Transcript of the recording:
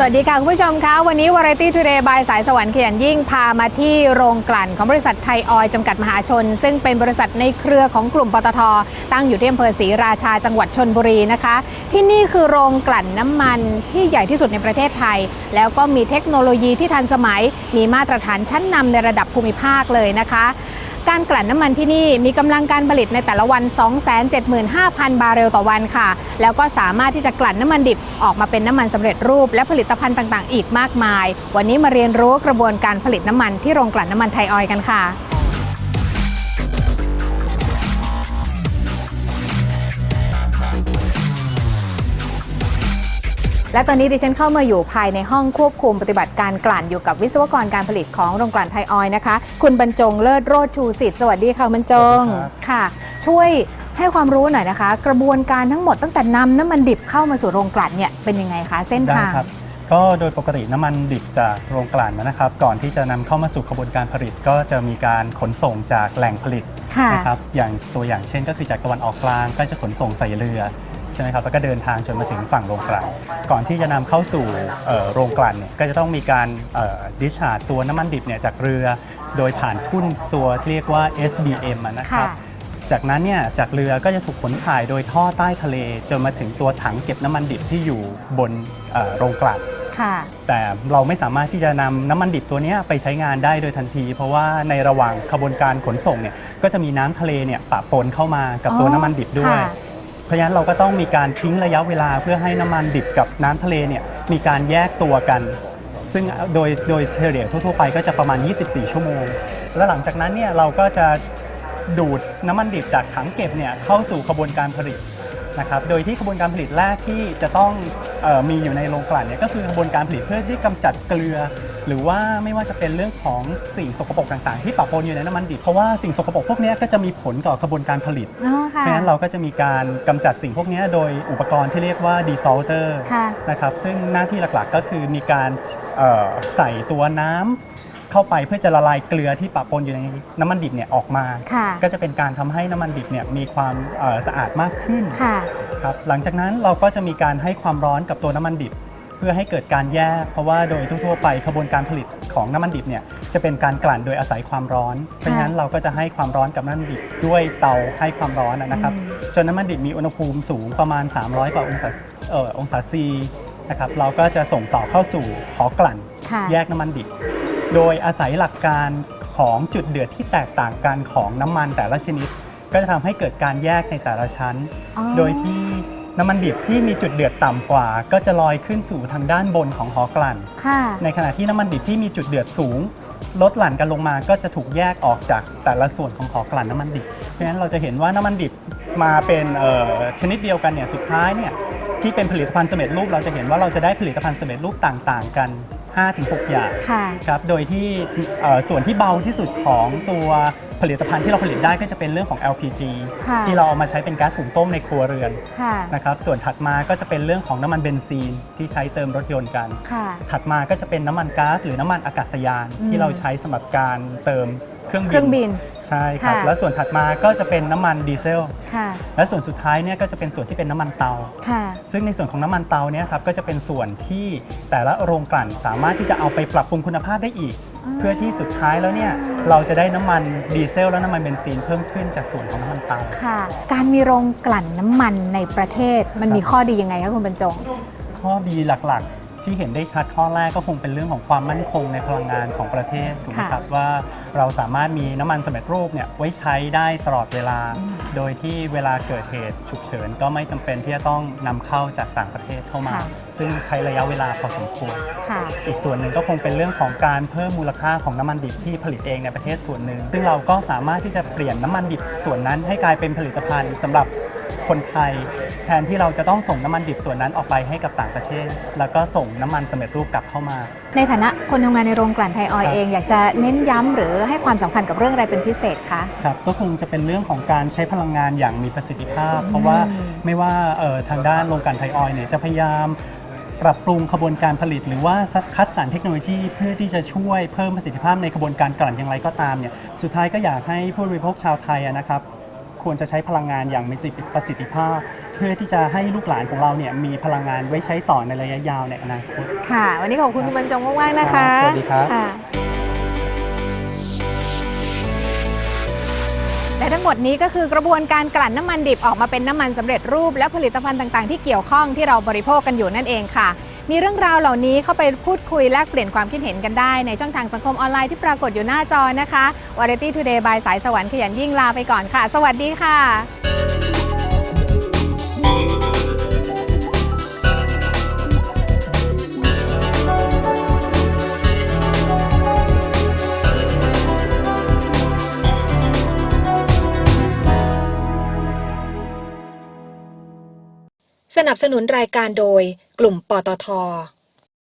สวัสดีค่ะ คุณผู้ชมคะวันนี้ Variety Today บายสายสวรรค์เขียนยิ่งพามาที่โรงกลั่นของบริษัทไทยออยจำกัดมหาชน ซึ่งเป็นบริษัทในเครือของกลุ่มปตท ตั้งอยู่ที่อำเภอศรีราชาจังหวัดชนบุรีนะคะ ที่นี่คือโรงกลั่นน้ำมันที่ใหญ่ที่สุดในประเทศไทย แล้วก็มีเทคโนโลยีที่ทันสมัย มีมาตรฐานชั้นนำในระดับภูมิภาคเลยนะคะ การกลั่นน้ำมันที่นี่มีกำลังการผลิตในแต่ละวัน 275,000 บาร์เรลต่อวันค่ะ แล้วก็สามารถที่จะกลั่นน้ำมันดิบออกมาเป็นน้ำมันสำเร็จรูป และผลิตภัณฑ์ต่างๆ อีกมากมาย วันนี้มาเรียนรู้กระบวนการผลิตน้ำมันที่โรงกลั่นน้ำมันไทยออยกันค่ะ และตอนนี้ดิฉันเข้ามาอยู่ภายในห้องควบคุมปฏิบัติการกลั่นอยู่กับวิศวกรการผลิตของโรงกลั่นไทยออยล์นะคะ คุณบรรจงเลิศโรจน์ชูสิทธิ์สวัสดีค่ะคุณบรรจงสวัสดีครับค่ะ ช่วยให้ความรู้หน่อยนะคะ กระบวนการทั้งหมดตั้งแต่นำน้ำมันดิบเข้ามาสู่โรงกลั่นเนี่ยเป็นยังไงคะเส้นได้ทางครับก็โดยปกติน้ำมันดิบจากโรงกลั่นนะครับ ก่อนที่จะนำเข้ามาสู่กระบวนการผลิต ก็จะมีการขนส่งจากแหล่งผลิตค่ะนะครับอย่างตัวอย่างเช่น ก็คือจากตะวันออกกลางก็จะขนส่งใส่เรือใช่ไหมครับแล้วก็เดินทางจนมาถึงฝั่งโรงกลั่นก่อนที่จะนำเข้าสู่เอ่อโรงกลั่นเนี่ยก็จะต้องมีการดิชาร์ตัวน้ำมันดิบเนี่ยจากเรือ โดยผ่านทุ่นตัวที่เรียกว่า SBM อะนะครับค่ะจากนั้นเนี่ยจากเรือก็จะถูกขนถ่ายโดยท่อใต้ทะเล จนมาถึงตัวถังเก็บน้ำมันดิบที่อยู่บนเอ่อโรงกลั่นค่ะแต่เราไม่สามารถที่จะนำน้ำมันดิบตัวเนี้ยไปใช้งานได้โดยทันที เพราะว่าในระหว่างขบวนการขนส่งเนี่ยก็จะมีน้ำทะเลเนี่ยปะปนเข้ามากับตัวอ๋อน้ำมันดิบด้วยค่ะ เพราะฉะนั้นเราก็ต้องมีการทิ้งระยะเวลาเพื่อให้น้ำมันดิบกับน้ำทะเลเนี่ยมีการแยกตัวกัน ซึ่งโดยโดยเฉลี่ยทั่วๆไปก็จะประมาณ 24 ชั่วโมง แล้วหลังจากนั้นเนี่ยเราก็จะดูดน้ำมันดิบจากถังเก็บเนี่ยเข้าสู่กระบวนการผลิต นะครับโดยที่กระบวนการผลิตแรกที่จะต้องเออมีอยู่ในโรงกลั่นเนี่ยก็คือกระบวนการผลิตเพื่อที่กำจัดเกลือ หรือว่าไม่ว่าจะเป็นเรื่องของสิ่งสกปรกต่างๆ ที่ปะปนอยู่ในน้ำมันดิบเพราะว่าสิ่งสกปรกพวกเนี้ยก็จะมีผลต่อกระบวนการผลิตอ๋อค่ะเพราะฉะนั้นเราก็จะมีการกำจัดสิ่งพวกเนี้ยโดยอุปกรณ์ที่เรียกว่า desalter ค่ะนะครับซึ่งหน้าที่หลักๆก็คือมีการเอ่อใส่ตัวน้ำ เข้าไปเพื่อจะละลายเกลือที่ปะปนอยู่ในน้ำมันดิบเนี่ยออกมา ค่ะ ก็จะเป็นการทำให้น้ำมันดิบเนี่ยมีความเอ่อสะอาดมากขึ้น ค่ะ ครับหลังจากนั้นเราก็จะมีการให้ความร้อนกับตัวน้ำมันดิบ เพื่อให้เกิดการแยก เพราะว่าโดยทั่วๆไปขบวนการผลิตของน้ำมันดิบเนี่ยจะเป็นการกลั่นโดยอาศัยความร้อน เพราะฉะนั้นเราก็จะให้ความร้อนกับน้ำมันดิบด้วยเตาให้ความร้อนนะครับอืม จนน้ำมันดิบมีอุณหภูมิสูงประมาณ 300 กว่าองศาเอ่อองศาซีนะครับเราก็จะส่งต่อเข้าสู่หอกลั่น ค่ะ แยกน้ำมันดิบ โดยอาศัยหลักการของจุดเดือดที่แตกต่างกันของน้ำมันแต่ละชนิด ก็จะทำให้เกิดการแยกในแต่ละชั้น อ๋อ โดยที่น้ำมันดิบที่มีจุดเดือดต่ำกว่า ก็จะลอยขึ้นสู่ทางด้านบนของหอกลั่น ค่ะ ในขณะที่น้ำมันดิบที่มีจุดเดือดสูง ลดหลั่นกันลงมาก็จะถูกแยกออกจากแต่ละส่วนของหอกลั่นน้ำมันดิบเพราะฉะนั้นเราจะเห็นว่าน้ำมันดิบมาเป็นเอ่อชนิดเดียวกันเนี่ยสุดท้ายเนี่ยที่เป็นผลิตภัณฑ์สำเร็จรูปเราจะเห็นว่าเราจะได้ผลิตภัณฑ์สำเร็จรูปต่าง ๆ กัน 5-6 อย่างค่ะครับโดยที่เอ่อส่วนที่เบาที่สุดของตัวผลิตภัณฑ์ที่เราผลิตได้ก็จะเป็นเรื่องของ LPG ค่ะที่เราเอามาใช้เป็นก๊าซหุงต้มในครัวเรือนค่ะนะครับส่วนถัดมาก็จะเป็นเรื่องของน้ำมันเบนซีนที่ใช้เติมรถยนต์กันค่ะถัดมาก็จะเป็นน้ำมันก๊าซหรือน้ำมันอากาศยานอืมที่เราใช้สำหรับการเติม เครื่องเคบินรื่องบิน ใช่ครับ ค่ะ แล้วส่วนถัดมาก็จะเป็นน้ำมันดีเซล ค่ะ และส่วนสุดท้ายเนี่ยก็จะเป็นส่วนที่เป็นน้ำมันเตา ค่ะ ซึ่งในส่วนของน้ำมันเตาเนี่ยครับก็จะเป็นส่วนที่แต่ละโรงกลั่นสามารถที่จะเอาไปปรับปรุงคุณภาพได้อีกอืมเพื่อที่สุดท้ายแล้วเนี่ยเราจะได้น้ำมันดีเซล และน้ำมันเบนซินเพิ่มขึ้นจากส่วนของน้ำมันเตา ค่ะ การมีโรงกลั่นน้ำมันในประเทศมันมีครับข้อดียังไงคะคุณบรรจง ข้อดีหลักๆ ที่เห็นได้ชัดข้อแรกก็คงเป็นเรื่องของความมั่นคงในพลังงานของประเทศถูกไหมค่ะครับว่าเราสามารถมีน้ำมันสำเร็จรูปเนี่ยไว้ใช้ได้ตลอดเวลาอืมโดยที่เวลาเกิดเหตุฉุกเฉิน ก็ไม่จำเป็นที่จะต้องนำเข้าจากต่างประเทศเข้ามาค่ะซึ่งใช้ระยะเวลาพอสมควรค่ะอีกส่วนหนึ่งก็คงเป็นเรื่องของการเพิ่มมูลค่าของน้ำมันดิบที่ผลิตเองในประเทศส่วนหนึ่งซึ่งเราก็สามารถที่จะเปลี่ยนน้ำมันดิบส่วนนั้นให้กลายเป็นผลิตภัณฑ์สำหรับ คนไทย แทนที่เราจะต้องส่งน้ำมันดิบส่วนนั้นออกไปให้กับต่างประเทศ แล้วก็ส่งน้ำมันสำเร็จรูปกลับเข้ามา ในฐานะคนทำงานในโรงกลั่นไทยออยครับเอง อยากจะเน้นย้ำหรือให้ความสำคัญกับเรื่องอะไรเป็นพิเศษคะครับก็คงจะเป็นเรื่องของการใช้พลังงานอย่างมีประสิทธิภาพ เพราะว่าไม่ว่าเอ่อทางด้านโรงกลั่นไทยออยล์เนี่ยจะพยายามปรับปรุงขบวนการผลิต หรือว่าคัดสรรเทคโนโลยี เพื่อที่จะช่วยเพิ่มประสิทธิภาพในกระบวนการกลั่นอย่างไรก็ตามเนี่ยสุดท้ายก็อยากให้ผู้บริโภคชาวไทยอะนะครับ ควรจะใช้พลังงานอย่างมีประสิทธิภาพ เพื่อที่จะให้ลูกหลานของเราเนี่ยมีพลังงานไว้ใช้ต่อในระยะยาวในอนาคต ค่ะ วันนี้ขอบคุณคุณบรรจงมากๆนะคะครับสวัสดีครับะและทั้งหมดนี้ก็คือกระบวนการกลั่นน้ำมันดิบออกมาเป็นน้ำมันสำเร็จรูปและผลิตภัณฑ์ต่างๆ ที่เกี่ยวข้องที่เราบริโภคกันอยู่นั่นเองค่ะ มีเรื่องราวเหล่านี้เข้าไปพูดคุยแลกเปลี่ยนความคิดเห็นกันได้ในช่องทางสังคมออนไลน์ที่ปรากฏอยู่หน้าจอนะคะ Variety Today by สายสวรรค์ขยันยิ่งลาไปก่อนค่ะ สวัสดีค่ะ สนับสนุนรายการโดยกลุ่มปตท